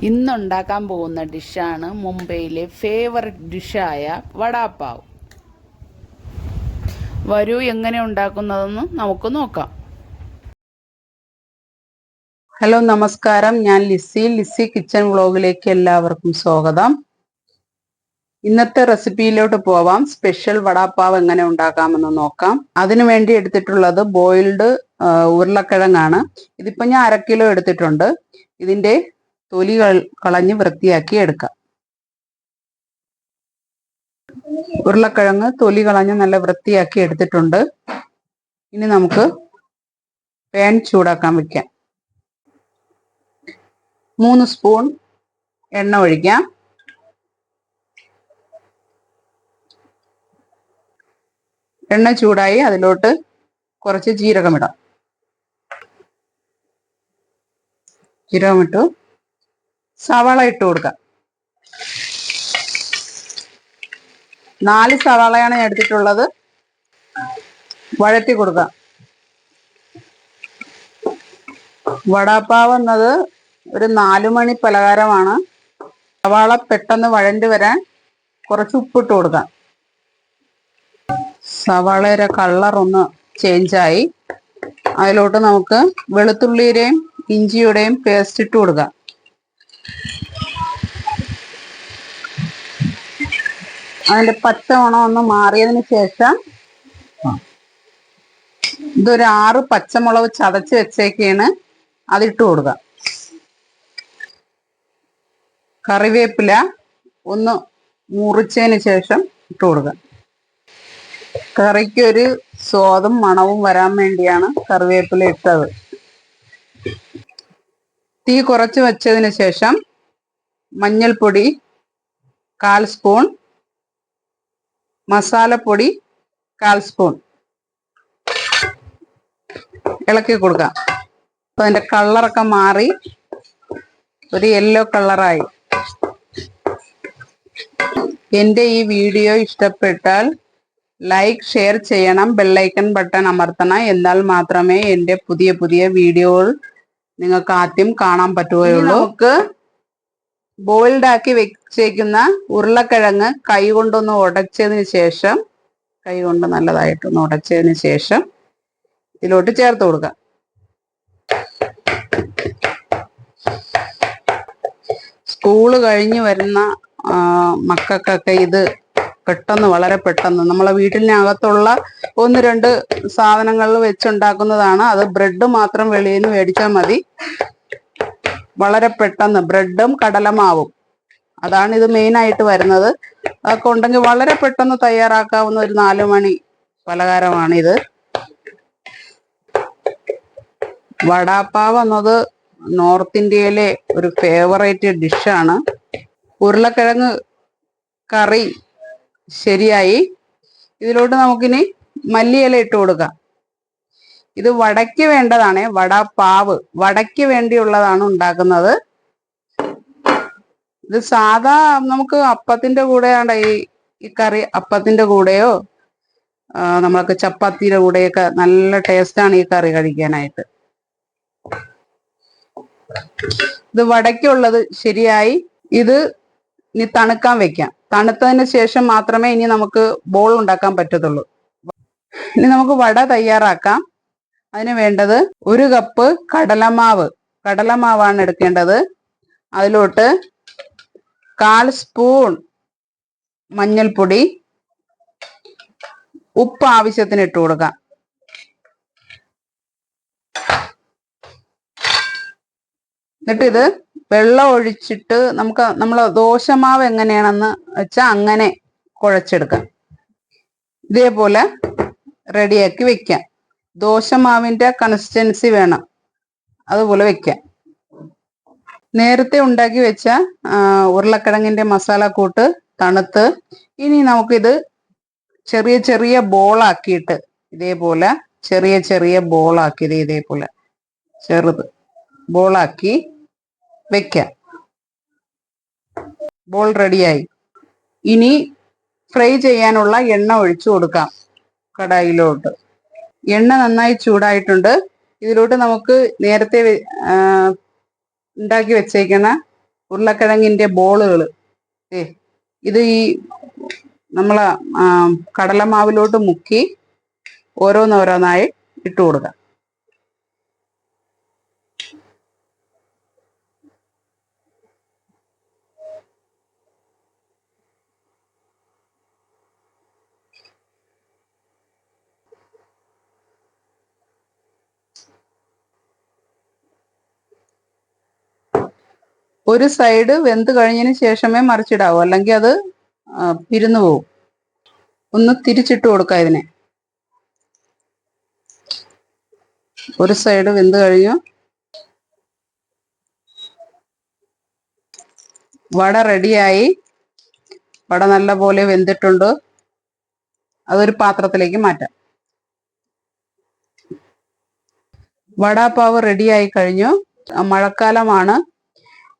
ഇന്നുണ്ടാക്കാൻ പോകുന്ന ഡിഷാണ് മുംബൈയിലെ ഫേവററ്റ് ഡിഷായ വടാപ്പാവ്. വരൂ എങ്ങനെ ഉണ്ടാക്കുന്നതെന്ന് നമുക്ക് നോക്കാം. ഹലോ നമസ്കാരം. ഞാൻ ലിസി. ലിസി കിച്ചൺ വ്ളോഗിലേക്ക് എല്ലാവർക്കും സ്വാഗതം. ഇന്നത്തെ റെസിപ്പിയിലോട്ട് പോവാം. സ്പെഷ്യൽ വടാപ്പാവ് എങ്ങനെ ഉണ്ടാക്കാമെന്ന് നോക്കാം. അതിനു വേണ്ടി എടുത്തിട്ടുള്ളത് ബോയിൽഡ് ഉരുളക്കിഴങ്ങാണ്. ഇതിപ്പോ ഞാൻ അര കിലോ എടുത്തിട്ടുണ്ട്. ഇതിന്റെ തൊലി കളഞ്ഞ് വൃത്തിയാക്കി എടുക്കാം. ഉരുളക്കിഴങ്ങ് തൊലി കളഞ്ഞ് നല്ല വൃത്തിയാക്കി എടുത്തിട്ടുണ്ട്. ഇനി നമുക്ക് പാൻ ചൂടാക്കാൻ വെക്കാം. മൂന്ന് സ്പൂൺ എണ്ണ ഒഴിക്കാം. എണ്ണ ചൂടായി അതിലോട്ട് കുറച്ച് ജീരകമിടാം ജീരകമിട്ടു സവാള ഇട്ട് കൊടുക്കാം. നാല് സവാളയാണ് ഞാൻ എടുത്തിട്ടുള്ളത്. വഴറ്റി കൊടുക്കാം. വടാപ്പാവ് എന്നത് ഒരു നാലു മണി പലഹാരമാണ്. സവാള പെട്ടെന്ന് വഴണ്ടി വരാൻ കുറച്ച് ഉപ്പിട്ട് കൊടുക്കാം. സവാളയുടെ കളർ ഒന്ന് ചേഞ്ചായി അതിലോട്ട് നമുക്ക് വെളുത്തുള്ളിയുടെയും ഇഞ്ചിയുടെയും പേസ്റ്റ് ഇട്ട് കൊടുക്കാം. അതിന്റെ പച്ച മണം ഒന്ന് മാറിയതിന് ശേഷം ഇതൊരു ആറ് പച്ചമുളക് ചതച്ച് വെച്ചേക്കാണ് അതിട്ട് കൊടുക്കാം. കറിവേപ്പില ഒന്ന് മുറിച്ചതിന് ശേഷം ഇട്ട് കൊടുക്കുക കറിക്കൊരു സ്വാദും മണവും വരാൻ വേണ്ടിയാണ് കറിവേപ്പില ഇട്ടത്. തീ കുറച്ച് വെച്ചതിന് ശേഷം മഞ്ഞൾപ്പൊടി കാൽ സ്പൂൺ മസാലപ്പൊടി കാൽ സ്പൂൺ. ഇളക്കി കൊടുക്കാം. അപ്പൊ അതിന്റെ കളറൊക്കെ മാറി ഒരു യെല്ലോ കളറായി. എന്റെ ഈ വീഡിയോ ഇഷ്ടപ്പെട്ടാൽ ലൈക്ക് ഷെയർ ചെയ്യണം. ബെല്ലൈക്കൺ ബട്ടൺ അമർത്തണം. എന്നാൽ മാത്രമേ എന്റെ പുതിയ പുതിയ വീഡിയോകൾ നിങ്ങൾക്ക് ആദ്യം കാണാൻ പറ്റുകയുള്ളൂ. നമുക്ക് ബോയിൽഡ് ആക്കി വെച്ചേക്കുന്ന ഉരുളക്കിഴങ്ങ് കൈ കൊണ്ടൊന്ന് ഉടച്ചതിന് ശേഷം കൈ കൊണ്ട് നല്ലതായിട്ടൊന്ന് ഉടച്ചതിന് ശേഷം ഇതിലോട്ട് ചേർത്ത് കൊടുക്കാം. സ്കൂൾ കഴിഞ്ഞ് വരുന്ന മക്കൾക്കൊക്കെ ഇത് പെട്ടെന്ന് വളരെ പെട്ടെന്ന് നമ്മളെ വീട്ടിനകത്തുള്ള ഒന്ന് രണ്ട് സാധനങ്ങളിൽ വെച്ചുണ്ടാക്കുന്നതാണ്. അത് ബ്രെഡ് മാത്രം വെളിയിൽ നിന്ന് മേടിച്ചാൽ മതി. വളരെ പെട്ടെന്ന് ബ്രെഡും കടലമാവും. അതാണ് ഇത് മെയിൻ ആയിട്ട് വരുന്നത്. അതൊക്കെ ഉണ്ടെങ്കിൽ വളരെ പെട്ടെന്ന് തയ്യാറാക്കാവുന്ന ഒരു നാലു മണി പലഹാരമാണ് ഇത് വടാപ്പാവ് എന്നത് നോർത്ത് ഇന്ത്യയിലെ ഒരു ഫേവറേറ്റ് ഡിഷാണ് ഉരുളക്കിഴങ്ങ് കറി ശരിയായി. ഇതിലോട്ട് നമുക്കിനി മല്ലിയില ഇട്ട് കൊടുക്കാം. ഇത് വടയ്ക്ക് വേണ്ടതാണ് വട പാവ്. വടയ്ക്ക് വേണ്ടിയുള്ളതാണ് ഉണ്ടാക്കുന്നത്. ഇത് സാധാ നമുക്ക് അപ്പത്തിന്റെ കൂടെയാണ് ഈ ഈ കറി അപ്പത്തിന്റെ കൂടെയോ നമ്മൾക്ക് ചപ്പാത്തിയുടെ കൂടെയൊക്കെ നല്ല ടേസ്റ്റാണ് ഈ കറി കഴിക്കാനായിട്ട്. ഇത് വടയ്ക്കുള്ളത് ശരിയായി. ഇത് ഇനി തണുക്കാൻ വെക്കാം. തണുത്തതിന് ശേഷം മാത്രമേ ഇനി നമുക്ക് ബോൾ ഉണ്ടാക്കാൻ പറ്റത്തുള്ളൂ. ഇനി നമുക്ക് വട തയ്യാറാക്കാം. അതിന് വേണ്ടത് ഒരു കപ്പ് കടലമാവ്. കടലമാവാണ് എടുക്കേണ്ടത്. അതിലോട്ട് കാൽ സ്പൂൺ മഞ്ഞൾപ്പൊടി ഉപ്പ് ആവശ്യത്തിന് ഇട്ട് കൊടുക്കാം എന്നിട്ട് ഇത് വെള്ളം ഒഴിച്ചിട്ട് നമുക്ക് നമ്മൾ ദോശമാവ് എങ്ങനെയാണെന്ന് വെച്ചാൽ അങ്ങനെ കുഴച്ചെടുക്കാം. ഇതേപോലെ റെഡിയാക്കി വെക്കാം. ദോശമാവിന്റെ കൺസിസ്റ്റൻസി വേണം. അതുപോലെ വെക്കാം. നേരത്തെ ഉണ്ടാക്കി വെച്ച ഉരുളക്കിഴങ്ങിന്റെ മസാല കൂട്ട് തണുത്ത് ഇനി നമുക്കിത് ചെറിയ ചെറിയ ബോളാക്കിയിട്ട് ഇതേപോലെ ചെറിയ ചെറിയ ബോളാക്കിയത് ഇതേപോലെ ചെറുത് ബോളാക്കി വെക്കാം. ബോൾ റെഡിയായി ഇനി ഫ്രൈ ചെയ്യാനുള്ള എണ്ണ ഒഴിച്ചു കൊടുക്കാം. കടായിലോട്ട്. എണ്ണ നന്നായി ചൂടായിട്ടുണ്ട്. ഇതിലോട്ട് നമുക്ക് നേരത്തെ ഉണ്ടാക്കി വെച്ചേക്കുന്ന ഉരുളക്കിഴങ്ങിന്റെ ബോളുകൾ ഏ ഇത് ഈ നമ്മളെ കടലമാവിലോട്ട് മുക്കി ഓരോന്നോരോന്നായി ഇട്ട് കൊടുക്കാം ഒരു സൈഡ് വെന്ത് കഴിഞ്ഞതിന് ശേഷമേ മറിച്ചിടാവൂ. അല്ലെങ്കിൽ അത് പിരിന്നു പോകും ഒന്ന് തിരിച്ചിട്ട് കൊടുക്കുക ഇതിനെ. ഒരു സൈഡ് വെന്ത് കഴിഞ്ഞു. വട റെഡിയായി വട നല്ല പോലെ വെന്തിട്ടുണ്ട്. അതൊരു പാത്രത്തിലേക്ക് മാറ്റാം. വടാപ്പാവ് റെഡിയായി കഴിഞ്ഞു. മഴക്കാലമാണ്.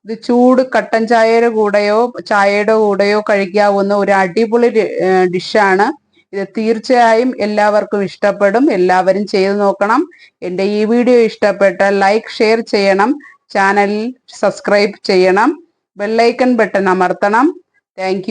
ഇത് ചൂട് കട്ടൻ ചായയുടെ കൂടെയോ ചായയുടെ കൂടെയോ കഴിക്കാവുന്ന ഒരു അടിപൊളി ഡിഷാണ്. ഇത് തീർച്ചയായും എല്ലാവർക്കും ഇഷ്ടപ്പെടും. എല്ലാവരും ചെയ്തു നോക്കണം. എന്റെ ഈ വീഡിയോ ഇഷ്ടപ്പെട്ട ലൈക്ക് ഷെയർ ചെയ്യണം. ചാനൽ സബ്സ്ക്രൈബ് ചെയ്യണം. ബെല്ലൈക്കൺ ബട്ടൺ അമർത്തണം. താങ്ക്